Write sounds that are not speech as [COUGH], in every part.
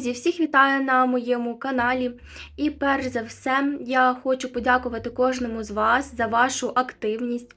Друзі, всіх вітаю на моєму каналі. І перш за все, я хочу подякувати кожному з вас за вашу активність,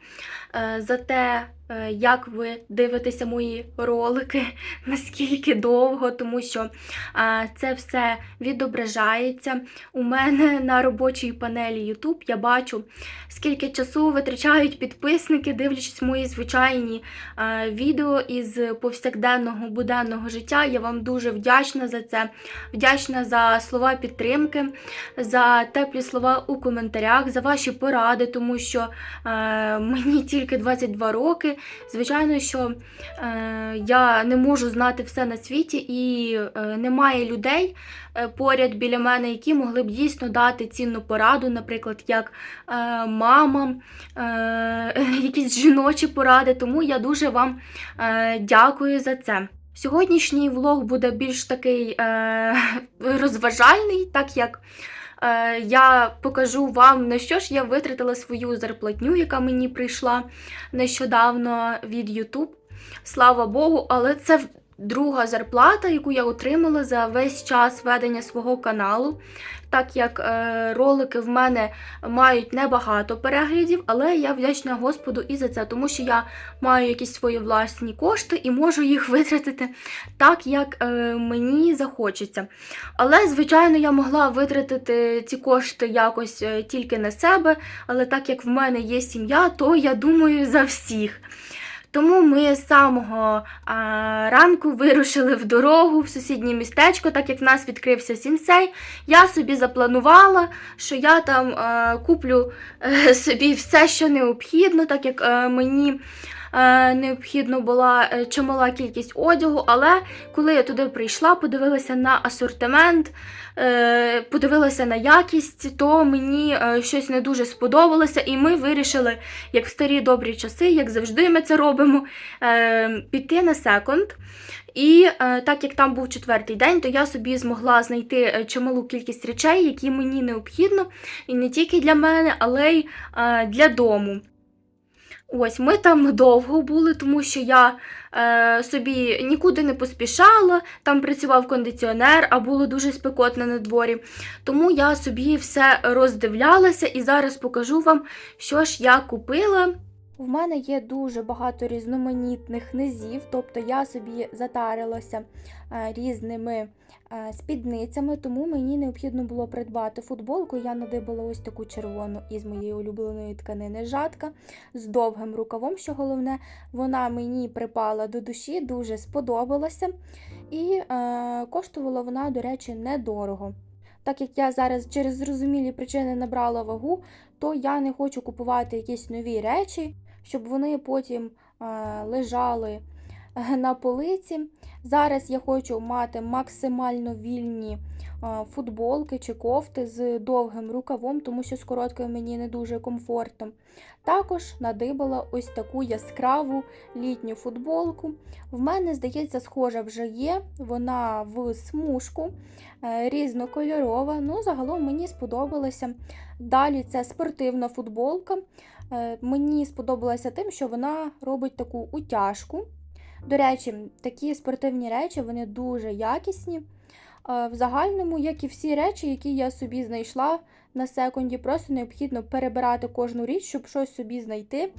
е, за те, як ви дивитеся мої ролики, [LAUGHS] наскільки довго, тому що е, це все відображається. У мене на робочій панелі YouTube я бачу, скільки часу витрачають підписники, дивлячись мої звичайні е, відео із повсякденного буденного життя. Я вам дуже вдячна за це. Вдячна за слова підтримки, за теплі слова у коментарях, за ваші поради, тому що е, мені тільки 22 роки. Звичайно, що е, я не можу знати все на світі, і е, немає людей е, поряд біля мене, які могли б дійсно дати цінну пораду, наприклад, як е, мамам, е, [LAUGHS] якісь жіночі поради. Тому я дуже вам е, дякую за це. Сьогоднішній влог буде більш такий е, [LAUGHS] розважальний, так як я покажу вам, на що ж я витратила свою зарплатню, яка мені прийшла нещодавно від YouTube. Слава Богу, але це друга зарплата, яку я отримала за весь час ведення свого каналу. Так як е, ролики в мене мають небагато переглядів, але я вдячна Господу і за це, тому що я маю якісь свої власні кошти і можу їх [LAUGHS] витратити так, як е, мені захочеться. Але, звичайно, я могла витратити ці кошти якось е, тільки на себе, але так як в мене є сім'я, то я думаю за всіх. Тому ми з самого а, ранку вирушили в дорогу в сусіднє містечко, так як в нас відкрився сінсей. Я собі запланувала, що я там а, куплю а, собі все, що необхідно, так як а, мені е, необхідно була е, чимала кількість одягу. Але коли я туди прийшла, подивилася на асортимент, е, подивилася на якість, то мені е, щось не дуже сподобалося, і ми вирішили, як в старі добрі часи, як завжди ми це робимо, е, піти на секонд. І е, так як там був четвертий день, то я собі змогла знайти е, чималу кількість речей, які мені необхідно, і не тільки для мене, але й е, для дому. Ось ми там довго були, тому що я е, собі нікуди не поспішала, там працював кондиціонер, а було дуже спекотно на дворі. Тому я собі все роздивлялася і зараз покажу вам, що ж я купила. В мене є дуже багато різноманітних низів, тобто я собі затарилася е, різними спідницями, тому мені необхідно було придбати футболку. Я надибала ось таку червону із моєї улюбленої тканини жатка з довгим рукавом, що головне, вона мені припала до душі, дуже сподобалася. І е, коштувала вона, до речі, недорого. Так як я зараз через зрозумілі причини набрала вагу, то я не хочу купувати якісь нові речі, щоб вони потім е, лежали е, на полиці. Зараз я хочу мати максимально вільні е, футболки чи кофти з довгим рукавом, тому що з короткою мені не дуже комфортно. Також надибала ось таку яскраву літню футболку. В мене, здається, схожа вже є. Вона в смужку, е, різнокольорова. Ну, загалом мені сподобалося. Далі це спортивна футболка. Е, Мені сподобалася тим, що вона робить таку утяжку. До речі, такі спортивні речі вони дуже якісні. Е, В загальному, як і всі речі, які я собі знайшла на секунді, просто необхідно перебирати кожну річ, щоб щось собі знайти.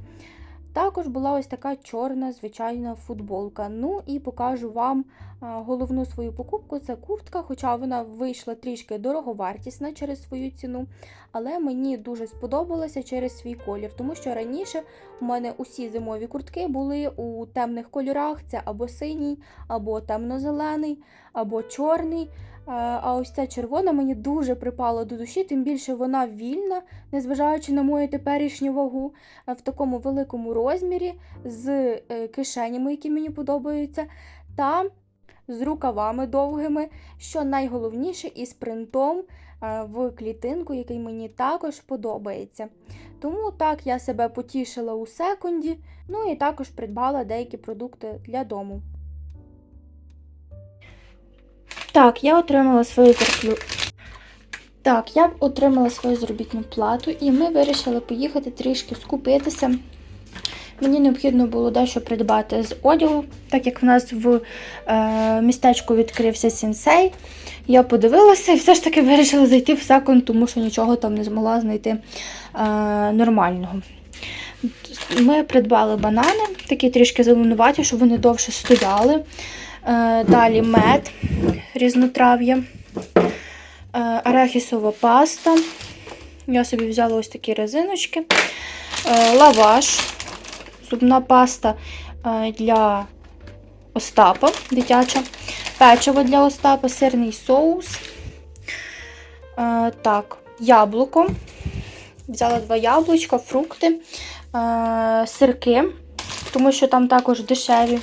Також була ось така чорна звичайна футболка. Ну і покажу вам головну свою покупку це куртка, хоча вона вийшла трішки дороговартісна через свою ціну, але мені дуже сподобалася через свій колір, тому що раніше у мене усі зимові куртки були у темних кольорах: це або синій, або темно-зелений, або чорний. Е, А ось ця червона мені дуже припала до душі, тим більше вона вільна, незважаючи на мою теперішню вагу, е, в такому великому розмірі, з е, кишенями, які мені подобаються, та з рукавами довгими, що найголовніше, із принтом в клітинку, який мені також подобається. Тому так я себе потішила у секунді, ну і також придбала деякі продукти для дому. Так, я отримала свою зарплю. Так, я отримала свою заробітну плату, і ми вирішили поїхати трішки скупитися. Мені необхідно було дещо придбати з одягу, так як в нас в е, містечку відкрився сінсей. Я подивилася і все ж таки вирішила зайти в секонд, тому що нічого там не змогла знайти е, нормального. Ми придбали банани, такі трішки зеленуваті, щоб вони довше стояли. Е, далі мед різнотрав'я, е, арахісова паста. Я собі взяла ось такі резиночки, е, лаваш, зубна паста е, для Остапа дитяча, печиво для Остапа, сирний соус. Е, так, яблуко. Взяла два яблучка, фрукти, е, сирки, тому що там також дешеві.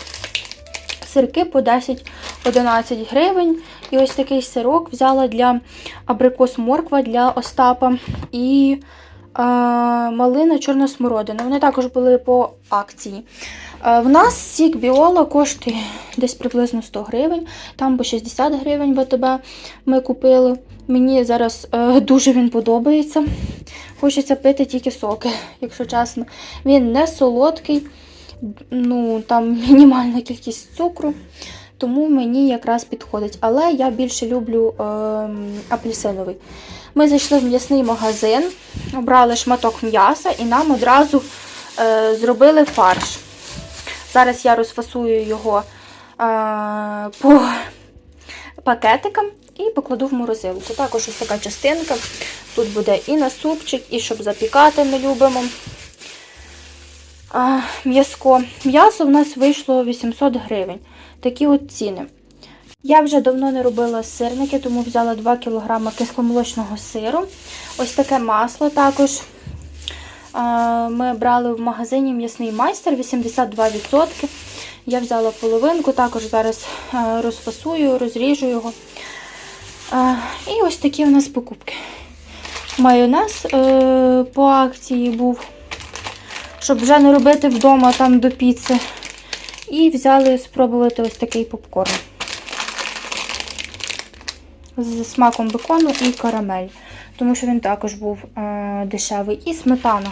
Сирки по 10-11 гривень. І ось такий сирок взяла для абрикос морква для Остапа і малина чорна смородина. Вони також були по акції. В нас сік біола коштує десь приблизно 100 гривень, там по 60 гривень в АТБ ми купили. Мені зараз е, дуже він подобається. Хочеться пити тільки соки, якщо чесно. Він не солодкий, ну там мінімальна кількість цукру, тому мені якраз підходить. Але я більше люблю е, апельсиновий. Ми зайшли в м'ясний магазин, обрали шматок м'яса і нам одразу е, зробили фарш. Зараз я розфасую його е, по пакетикам і покладу в морозилку. Також ось така частинка. Тут буде і на супчик, і щоб запікати ми любимо. А, М'яско. М'ясо в нас вийшло 800 гривень. Такі от ціни. Я вже давно не робила сирники, тому взяла 2 кг кисломолочного сиру. Ось таке масло також. Ми брали в магазині м'ясний майстер 82%. Я взяла половинку, також зараз розфасую, розріжу його. І ось такі у нас покупки. Майонез е, по акції був, щоб вже не робити вдома там до піци. І взяли спробувати ось такий попкорн. З смаком бекону і карамель. Тому що він також був е, дешевий. І сметана.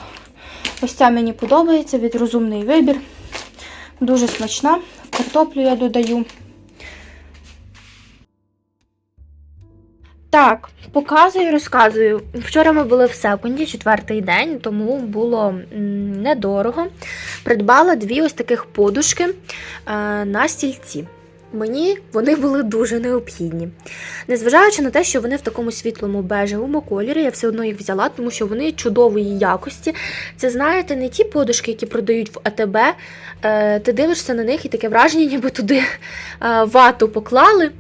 Ось ця мені подобається від розумний вибір. Дуже смачна. Картоплю я додаю. Так, показую, розказую. Вчора ми були в секунді, четвертий день, тому було недорого. Придбала дві ось таких подушки е, на стільці. Мені вони були дуже необхідні. Незважаючи на те, що вони в такому світлому бежевому кольорі, я все одно їх взяла, тому що вони чудової якості. Це, знаєте, не ті подушки, які продають в АТБ. Е, ти дивишся на них і таке враження, ніби туди е, вату поклали,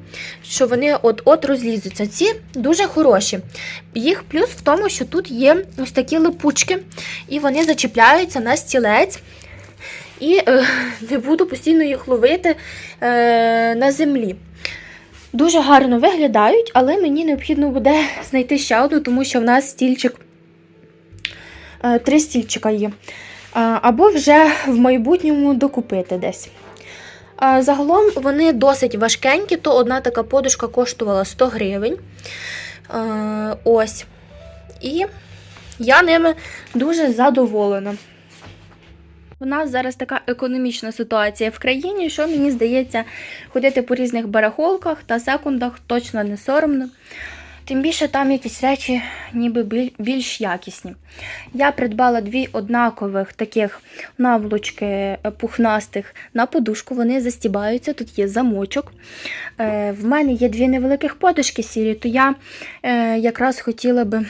що вони от-от розлізуться. Ці дуже хороші. Їх плюс в тому, що тут є ось такі липучки, і вони зачіпляються на стілець. І е, [LAUGHS] не буду постійно їх ловити е, на землі. Дуже гарно виглядають, але мені необхідно буде знайти ще одну, тому що в нас стільчик, е, три стільчика є. Або вже в майбутньому докупити десь. Загалом вони досить важкенькі, то одна така подушка коштувала 100 гривень. Е, ось. І я ними дуже задоволена. У нас зараз така економічна ситуація в країні, що мені здається, ходити по різних барахолках та секундах точно не соромно. Тим більше там якісь речі ніби більш якісні. Я придбала дві однакових таких наволочки е, пухнастих на подушку. Вони застібаються, тут є замочок. Е, в мене є дві невеликих подушки сірі, то я е, якраз хотіла би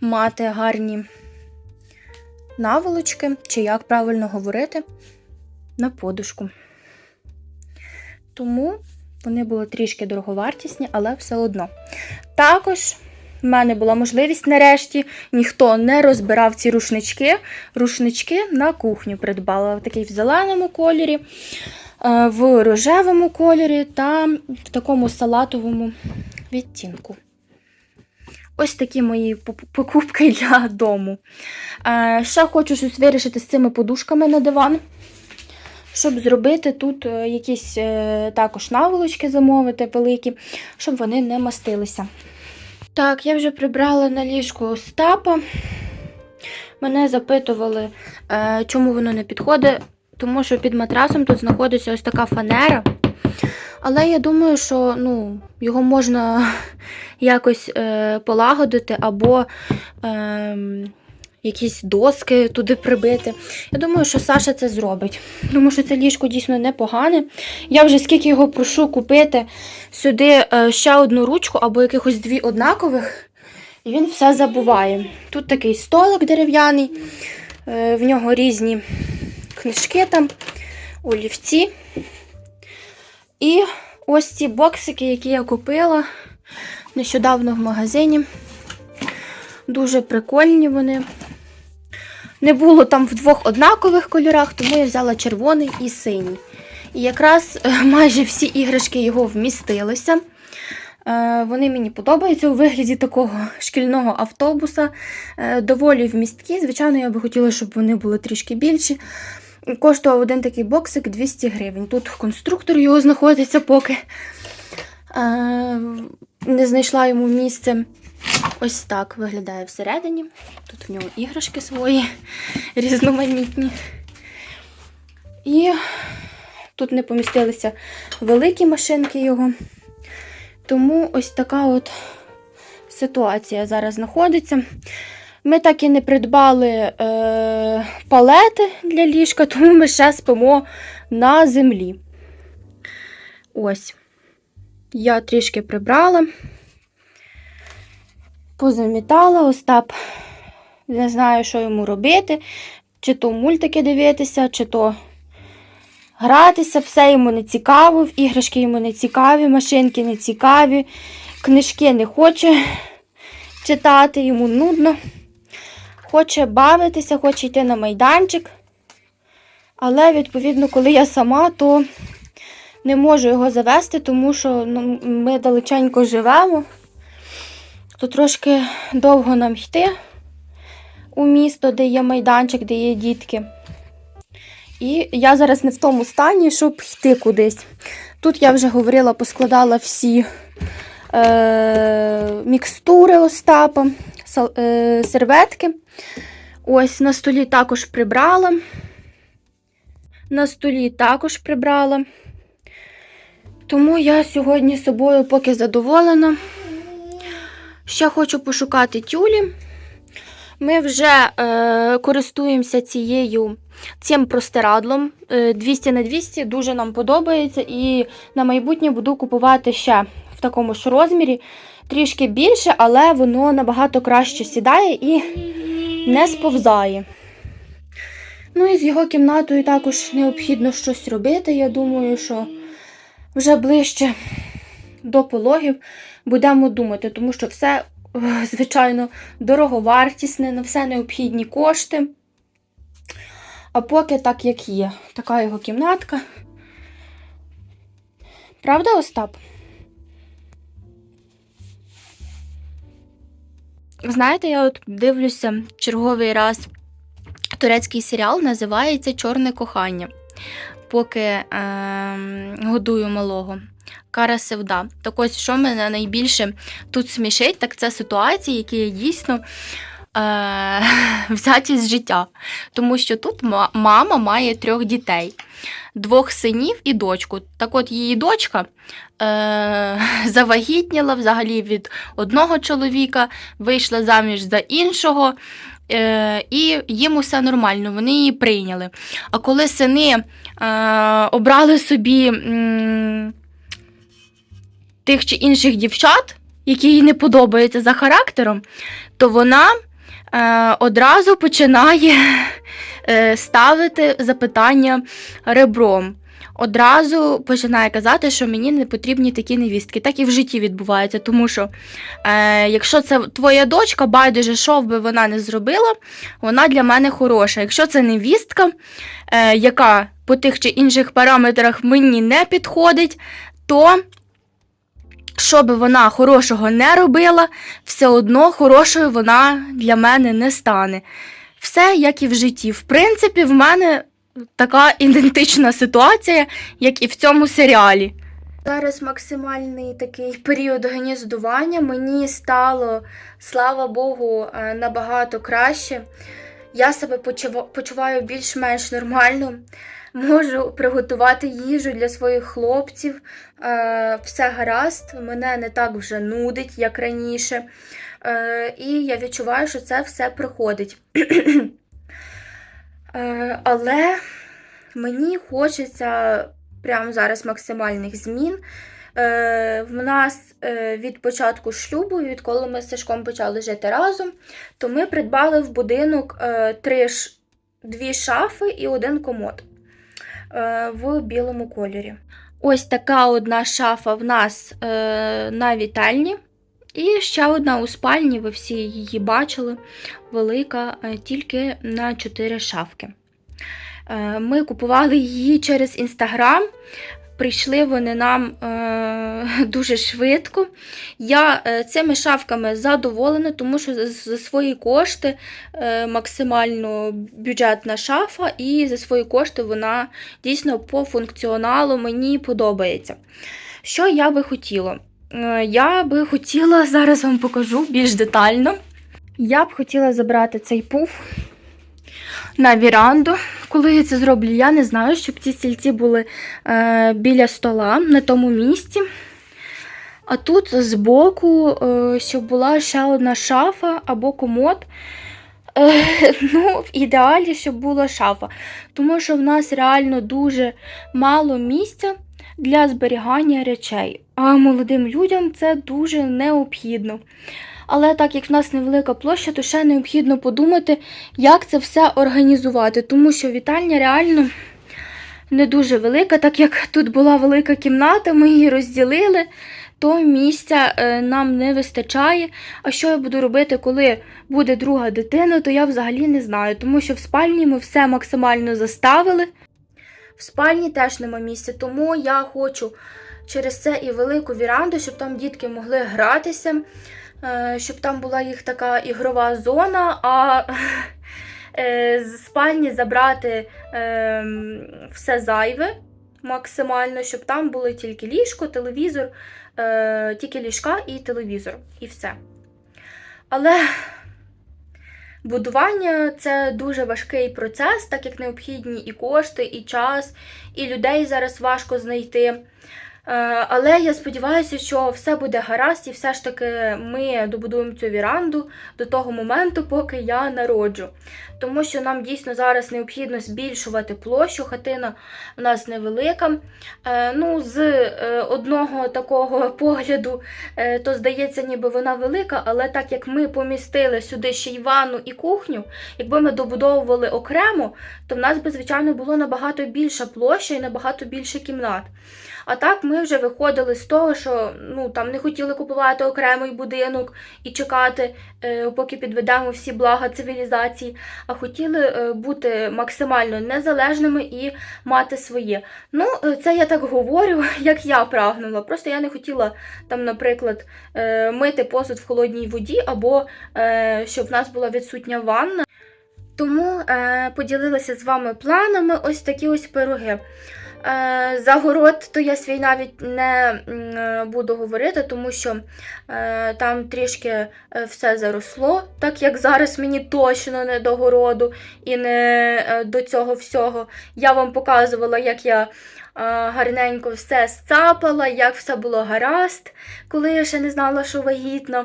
мати гарні наволочки, чи як правильно говорити, на подушку. Тому вони були трішки дороговартісні, але все одно. Також в мене була можливість нарешті, ніхто не розбирав ці рушнички. Рушнички на кухню придбала. Такий в зеленому кольорі, е, в рожевому кольорі та в такому салатовому відтінку. Ось такі мої покупки [LAUGHS] для дому. Е, ще хочу щось вирішити з цими подушками на диван. Щоб зробити тут е, якісь е, також наволочки замовити великі, щоб вони не мастилися. Так, я вже прибрала на ліжку Остапа. Мене запитували, чому воно не підходить, тому що під матрасом тут знаходиться ось така фанера. Але я думаю, що ну, його можна [LAUGHS] якось е, полагодити або е, якісь доски туди прибити. Я думаю, що Саша це зробить. Тому що це ліжко дійсно непогане. Я вже скільки його прошу купити сюди е, ще одну ручку або якихось дві однакових, і він все забуває. Тут такий столик дерев'яний, е, в нього різні книжки там, олівці. І ось ці боксики, які я купила нещодавно в магазині. Дуже прикольні вони. Не було там в двох однакових кольорах, тому я взяла червоний і синій. І якраз е, [LAUGHS] майже всі іграшки його вмістилися. Е, Вони мені подобаються у вигляді такого шкільного автобуса. Е, Доволі вмісткі. Звичайно, я би хотіла, щоб вони були трішки більші. Коштував один такий боксик 200 гривень. Тут конструктор його знаходиться поки. Не знайшла йому місце. Ось так виглядає всередині. Тут в нього іграшки свої різноманітні. І тут не помістилися великі машинки його. Тому ось така от ситуація зараз знаходиться. Ми так і не придбали е, палети для ліжка, [LAUGHS] тому ми ще спимо на землі. Ось. Я трішки прибрала, позамітала Остап. Не знаю, що йому робити. Чи то мультики дивитися, чи то гратися, все йому не цікаво, іграшки йому не цікаві, машинки не цікаві, книжки не хоче читати, йому нудно. Хоче бавитися, хоче йти на майданчик. Але, відповідно, коли я сама, то не можу його завести, тому що ну, ми далеченько живемо. То трошки довго нам йти у місто, де є майданчик, де є дітки. І я зараз не в тому стані, щоб йти кудись. Тут я вже говорила, поскладала всі е, мікстури Остапа, серветки. Ось на столі також прибрала. На столі також прибрала. Тому я сьогодні собою поки задоволена. Ще хочу пошукати тюлі. Ми вже е, користуємося цією, цим простирадлом е, 200 на 200 дуже нам подобається. І на майбутнє буду купувати ще в такому ж розмірі. Трішки більше, але воно набагато краще сідає і не сповзає. Ну і з його кімнатою також необхідно щось робити. Я думаю, що вже ближче до пологів будемо думати, тому що все, [LAUGHS] звичайно, дороговартісне, на все необхідні кошти. А поки так, як є, така його кімнатка. Правда, Остап? Знаєте, я от дивлюся черговий раз турецький серіал, називається Чорне кохання. Поки е, годую малого. Кара Севда. Так ось, що мене найбільше тут смішить, так це ситуації, які я дійсно [LAUGHS] взяті з життя. Тому що тут ма- мама має трьох дітей, двох синів і дочку. Так от її дочка е, [LAUGHS] завагітніла взагалі від одного чоловіка, вийшла заміж за іншого. Е, і їм усе нормально, вони її прийняли. А коли сини е, обрали собі м, тих чи інших дівчат, які їй не подобаються за характером, то вона е, одразу починає е, ставити запитання ребром. Одразу починає казати, що мені не потрібні такі невістки. Так і в житті відбувається, тому що е, якщо це твоя дочка, байдуже, що б вона не зробила, вона для мене хороша. Якщо це невістка, е, яка по тих чи інших параметрах мені не підходить, то що би вона хорошого не робила, все одно хорошою вона для мене не стане. Все як і в житті. В принципі, в мене така ідентична ситуація, як і в цьому серіалі. Зараз максимальний такий період гніздування. Мені стало, слава Богу, е, набагато краще. я себе почуваю більш-менш нормально. Можу приготувати їжу для своїх хлопців. Е, все гаразд, мене не так вже нудить, як раніше. Е, і я відчуваю, що це все проходить. [CLEARS THROAT] Е, але мені хочеться прямо зараз максимальних змін. В нас від початку шлюбу, відколи ми з Сашком почали жити разом, то ми придбали в будинок три дві шафи і один комод в білому кольорі. Ось така одна шафа в нас е, на вітальні. І ще одна у спальні, ви всі її бачили, велика, е, тільки на 4 шафки. Е, Ми купували її через інстаграм. Прийшли вони нам е, [LAUGHS] дуже швидко. Я е, цими шафками задоволена, тому що за, свої кошти е, максимально бюджетна шафа, і за свої кошти вона дійсно по функціоналу мені подобається. Що я би хотіла? Е, Я би хотіла, [LAUGHS] зараз вам покажу більш детально. Я б хотіла забрати цей пуф на віранду. Коли я це зроблю, я не знаю, щоб ці стільці були е, біля стола на тому місці. А тут збоку, е, щоб була ще одна шафа або комод. Е, [LAUGHS] ну, в ідеалі, щоб була шафа. Тому що в нас реально дуже мало місця для зберігання речей. А молодим людям це дуже необхідно. Але так як в нас невелика площа, то ще необхідно подумати, як це все організувати, тому що вітальня реально не дуже велика, так як тут була велика кімната, ми її розділили, то місця е, нам не вистачає. А що я буду робити, коли буде друга дитина, то я взагалі не знаю, тому що в спальні ми все максимально заставили. В спальні теж нема місця, тому я хочу через це і велику віранду, щоб там дітки могли гратися, щоб там була їх така ігрова зона, а [LAUGHS] е, з спальні забрати е, все зайве максимально, щоб там були тільки ліжко, телевізор, е, тільки ліжка і телевізор, і все. Але будування це дуже важкий процес, так як необхідні і кошти, і час, і людей зараз важко знайти. Е, Але я сподіваюся, що все буде гаразд, і все ж таки ми добудуємо цю віранду до того моменту, поки я народжу. Тому що нам дійсно зараз необхідно збільшувати площу. Хатина у нас невелика. Е, Ну, з е, одного такого [LAUGHS] погляду, е, то здається, ніби вона велика, але так як ми помістили сюди ще й ванну і кухню, якби ми добудовували окремо, то в нас би, звичайно, було набагато більша площа і набагато більше кімнат. А так ми вже виходили з того, що ну там не хотіли купувати окремий будинок і чекати, поки підведемо всі блага цивілізації, а хотіли е, бути максимально незалежними і мати своє. Ну, е, це я так говорю, [LAUGHS] як я прагнула. Просто я не хотіла там, наприклад, е, мити посуд в холодній воді, або щоб в нас була відсутня ванна. Тому поділилася з вами планами ось такі ось пироги. Е, За город то я свій навіть не е, буду говорити, тому що е, там трішки все заросло, так як зараз мені точно не до городу і не до цього всього. Я вам показувала, як я гарненько все сцапала, як все було гаразд, коли я ще не знала, що вагітна.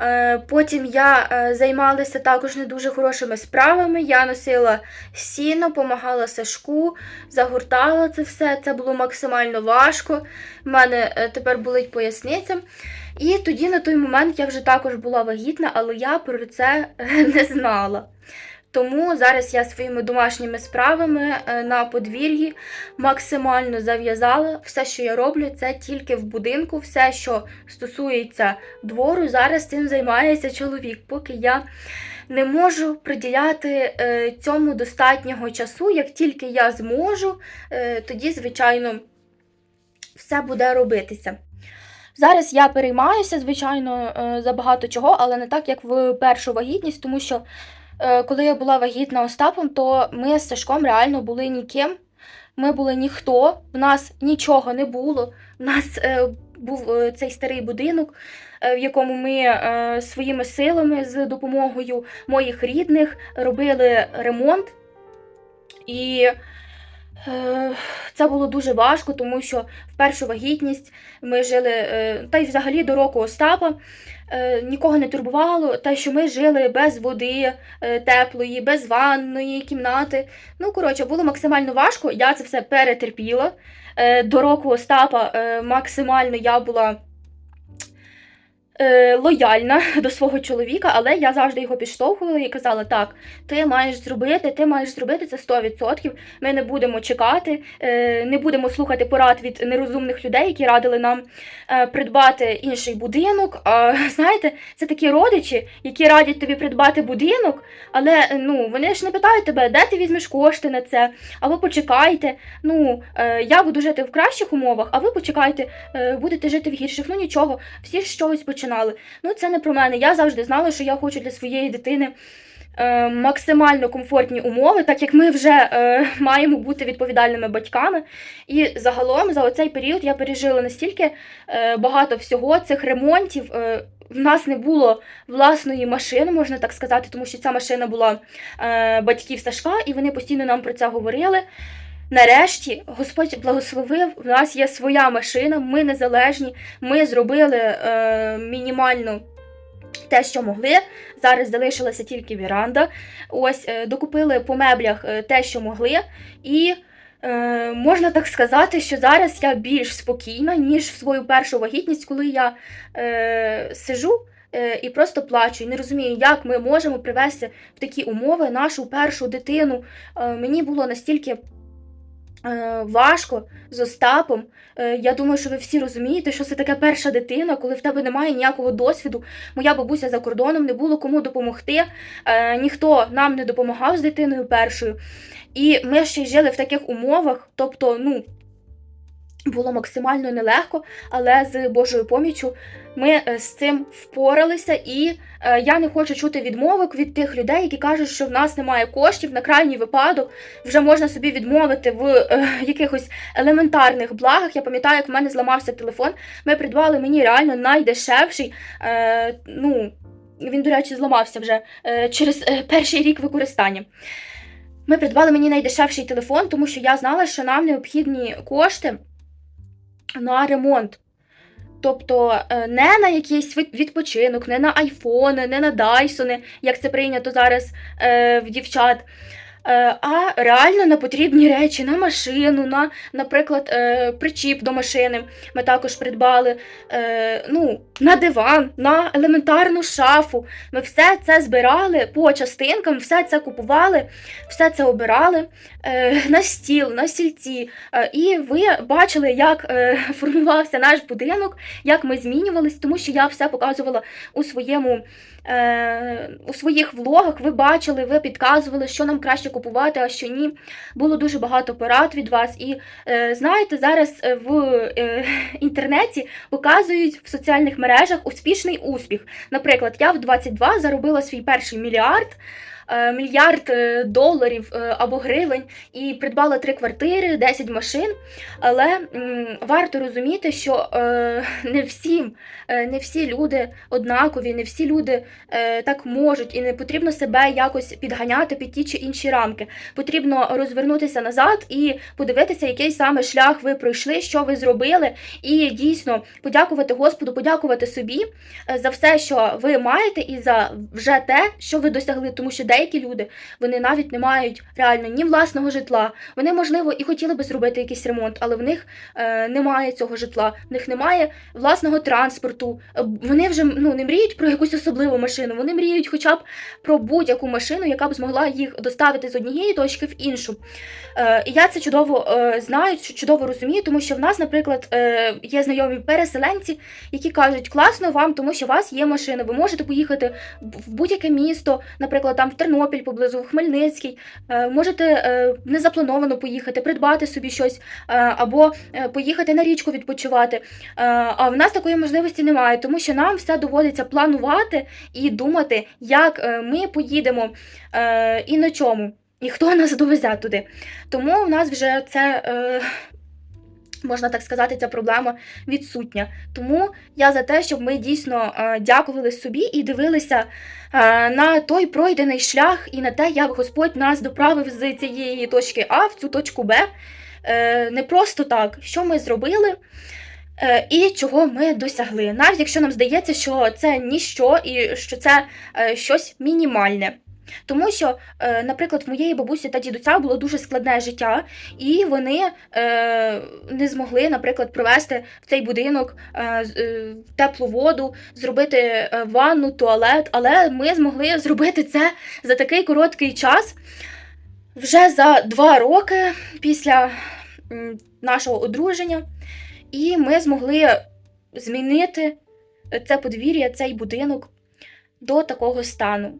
Е, Потім я е, займалася також не дуже хорошими справами. Я носила сіно, допомагала Сашку, загортала це все. Це було максимально важко. У мене е, тепер болить поясниця. І тоді на той момент я вже також була вагітна, але я про це е, [LAUGHS] не знала. Тому зараз я своїми домашніми справами е, на подвір'ї максимально зав'язала. Все, що я роблю, це тільки в будинку. Все, що стосується двору, зараз цим займається чоловік, поки я не можу приділяти е, цьому достатнього часу. Як тільки я зможу, е, тоді, звичайно, все буде робитися. Зараз я переймаюся, звичайно, за багато чого, але не так, як в першу вагітність, тому що коли я була вагітна Остапом, то ми з Сашком реально були ніким. Ми були ніхто, в нас нічого не було. В нас е, був е, цей старий будинок, е, в якому ми е, своїми силами з допомогою моїх рідних робили ремонт. І е, це було дуже важко, тому що в першу вагітність ми жили, е, та й взагалі до року Остапа е, нікого не турбувало, те, що ми жили без води е, теплої, без ванної кімнати. Ну, коротше, було максимально важко. Я це все перетерпіла. Е, До року Остапа е, максимально я була. Е, Лояльна [LAUGHS] до свого чоловіка, але я завжди його підштовхувала і казала: так, ти маєш зробити, ти маєш зробити це 100%. Ми не будемо чекати, е, не будемо слухати порад від нерозумних людей, які радили нам е, придбати інший будинок. А [LAUGHS] знаєте, це такі родичі, які радять тобі придбати будинок, але ну вони ж не питають тебе, де ти візьмеш кошти на це, або почекайте. Ну е, я буду жити в кращих умовах, а ви почекайте, е, будете жити в гірших. Ну нічого, всі з чогось починали. Ну це не про мене. Я завжди знала, що я хочу для своєї дитини. е, Максимально комфортні умови, так як ми вже е, [LAUGHS] маємо бути відповідальними батьками. І загалом за оцей період я пережила настільки е, багато всього цих ремонтів. Е, в нас не було власної машини, можна так сказати, тому що ця машина була е, батьків Сашка, і вони постійно нам про це говорили. Нарешті Господь благословив, в нас є своя машина, ми незалежні, ми зробили е, мінімально те, що могли. Зараз залишилася тільки віранда. Ось е, докупили по меблях е, те, що могли. І е, можна так сказати, що зараз я більш спокійна, ніж в свою першу вагітність, коли я е, сижу. е, І просто плачу, і не розумію, як ми можемо привести в такі умови нашу першу дитину. Мені було настільки важко з Остапом. Е, Я думаю, що ви всі розумієте, що це таке перша дитина, коли в тебе немає ніякого досвіду. Моя бабуся за кордоном не було кому допомогти. Е, Ніхто нам не допомагав з дитиною першою. І ми ще й жили в таких умовах, тобто, ну. Було максимально нелегко, але з Божою поміччю ми е, з цим впоралися, і е, я не хочу чути відмовок від тих людей, які кажуть, що в нас немає коштів на крайній випадок. Вже можна собі відмовити в е, якихось елементарних благах. Я пам'ятаю, як в мене зламався телефон. Ми придбали мені реально найдешевший. Ну, він, до речі, зламався вже через перший рік використання. Ми придбали мені найдешевший телефон, тому що я знала, що нам необхідні кошти на ремонт. Тобто е, не на якийсь від- відпочинок, не на айфони, не на дайсони, як це прийнято зараз е, в дівчат. Е, А реально на потрібні речі, на машину, на, наприклад, е, причіп до машини ми також придбали, е, ну, на диван, на елементарну шафу. Ми все це збирали по частинкам, все це купували, все це обирали на стіл, на стільці. І ви бачили, як [LAUGHS] формувався наш будинок, як ми змінювались, тому що я все показувала у своєму. Е, у своїх влогах ви бачили, ви підказували, що нам краще купувати, а що ні. Було дуже багато порад від вас. І е, знаєте, зараз е, в [LAUGHS] інтернеті показують в соціальних мережах успішний успіх. Наприклад, я в 22 заробила свій перший мільярд. Е, Мільярд е, доларів е, або гривень і придбала три квартири, 10 машин. Але варто розуміти, що не всім, не всі люди однакові, не всі люди так можуть, і не потрібно себе якось підганяти під ті чи інші рамки. Потрібно розвернутися назад і подивитися, який саме шлях ви пройшли, що ви зробили, і дійсно подякувати Господу, подякувати собі за все, що ви маєте, і за вже те, що ви досягли. Тому що деякі люди вони навіть не мають реально ні власного житла. Вони, можливо, і хотіли би зробити якийсь ремонт, але в них е, немає цього житла, в них немає власного транспорту. Е, Вони вже ну, не мріють про якусь особливу машину, вони мріють хоча б про будь-яку машину, яка б змогла їх доставити з однієї точки в іншу. Е, я це чудово е, знаю, чудово розумію, тому що в нас, наприклад, е, є знайомі переселенці, які кажуть, класно вам, тому що у вас є машина, ви можете поїхати в будь-яке місто, наприклад, там в Тернопіль поблизу, в Хмельницький, е, можете е, незаплановано поїхати, придбати собі щось, е, або поїхати на річку відпочивати. А в нас такої можливості немає, тому що нам все доводиться планувати і думати, як ми поїдемо і на чому, і хто [LAUGHS] нас довезе туди. Тому в нас вже це. Можна так сказати, ця проблема відсутня. Тому я за те, щоб ми дійсно е, дякували собі і дивилися е, на той пройдений шлях і на те, як Господь нас доправив з цієї точки А в цю точку Б. Е, Не просто так, що ми зробили. І чого ми досягли, навіть якщо нам здається, що це ніщо і що це щось мінімальне. Тому що, е, наприклад, в моєї бабусі та дідуся було дуже складне життя, і вони е, не змогли, наприклад, провести в цей будинок е, теплу воду, зробити ванну, туалет. Але ми змогли зробити це за такий короткий час. Вже за два роки після нашого одруження, і ми змогли змінити це подвір'я, цей будинок до такого стану.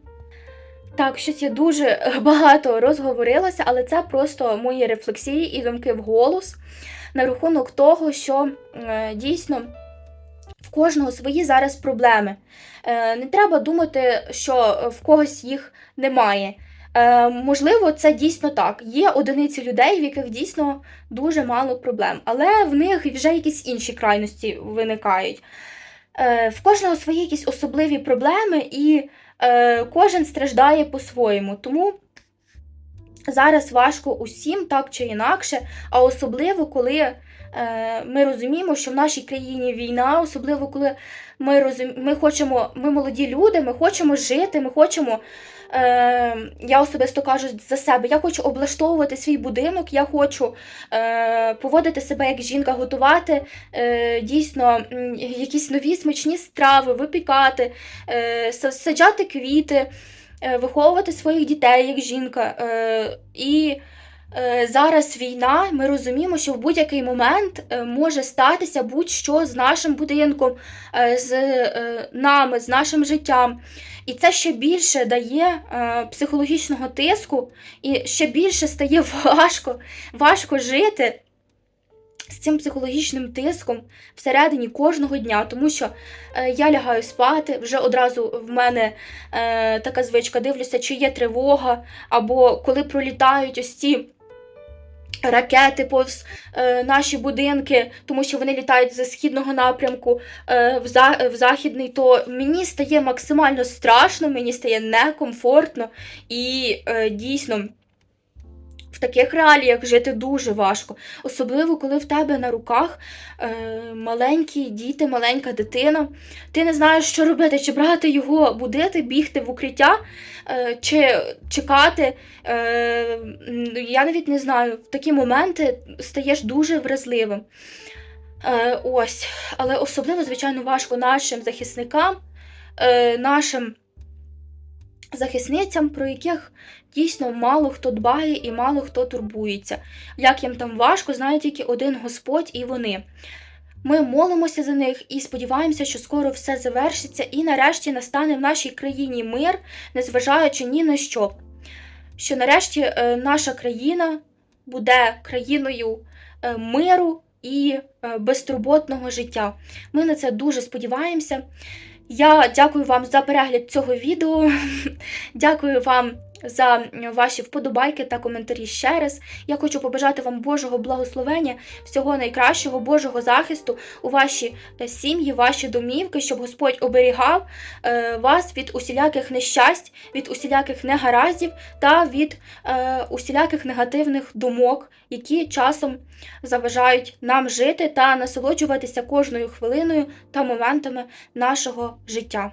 Так, щось я дуже багато розговорилася, але це просто мої рефлексії і думки вголос на рахунок того, що е, дійсно в кожного свої зараз проблеми. Е, не треба думати, що в когось їх немає. Е, можливо, це дійсно так. Є одиниці людей, в яких дійсно дуже мало проблем, але в них вже якісь інші крайності виникають. Е, в кожного свої якісь особливі проблеми, і е, кожен страждає по-своєму. Тому зараз важко усім так чи інакше, а особливо коли е, ми розуміємо, що в нашій країні війна, особливо коли ми розум... ми хочемо, ми молоді люди, ми хочемо жити, ми хочемо. Е, я особисто кажу за себе, я хочу облаштовувати свій будинок, я хочу е, поводити себе як жінка, готувати е, дійсно якісь нові смачні страви, випікати, е, саджати квіти, е, виховувати своїх дітей як жінка. Е, і зараз війна, ми розуміємо, що в будь-який момент е, може статися будь-що з нашим будинком, е, з е, нами, з нашим життям. І це ще більше дає е, психологічного тиску, і ще більше стає [LAUGHS] важко, важко жити з цим психологічним тиском всередині кожного дня, тому що е, я лягаю спати, вже одразу в мене е, така звичка, дивлюся, чи є тривога, або коли пролітають ось ці. Ракети повз е, наші будинки, тому що вони літають зі східного напрямку е, в, за, в західний, то мені стає максимально страшно, мені стає некомфортно. І е, дійсно в таких реаліях жити дуже важко. Особливо, коли в тебе на руках е, маленькі діти, маленька дитина. Ти не знаєш, що робити, чи брати його, будити, бігти в укриття, е, чи чекати. Е, я навіть не знаю, в такі моменти стаєш дуже вразливим. Е, ось, але особливо, звичайно, важко нашим захисникам, е, нашим захисницям, про яких дійсно мало хто дбає і мало хто турбується. Як їм там важко, знає тільки один Господь і вони. Ми молимося за них і сподіваємося, що скоро все завершиться, і нарешті настане в нашій країні мир, незважаючи ні на що. Що нарешті е, наша країна буде країною е, миру і е, безтурботного життя. Ми на це дуже сподіваємося. Я дякую вам за перегляд цього відео. [LAUGHS] Дякую вам за ваші вподобайки та коментарі ще раз. Я хочу побажати вам Божого благословення, всього найкращого, Божого захисту у ваші е, сім'ї, ваші домівки, щоб Господь оберігав е, вас від усіляких нещасть, від усіляких негараздів та від е, усіляких негативних думок, які часом заважають нам жити та насолоджуватися кожною хвилиною та моментами нашого життя.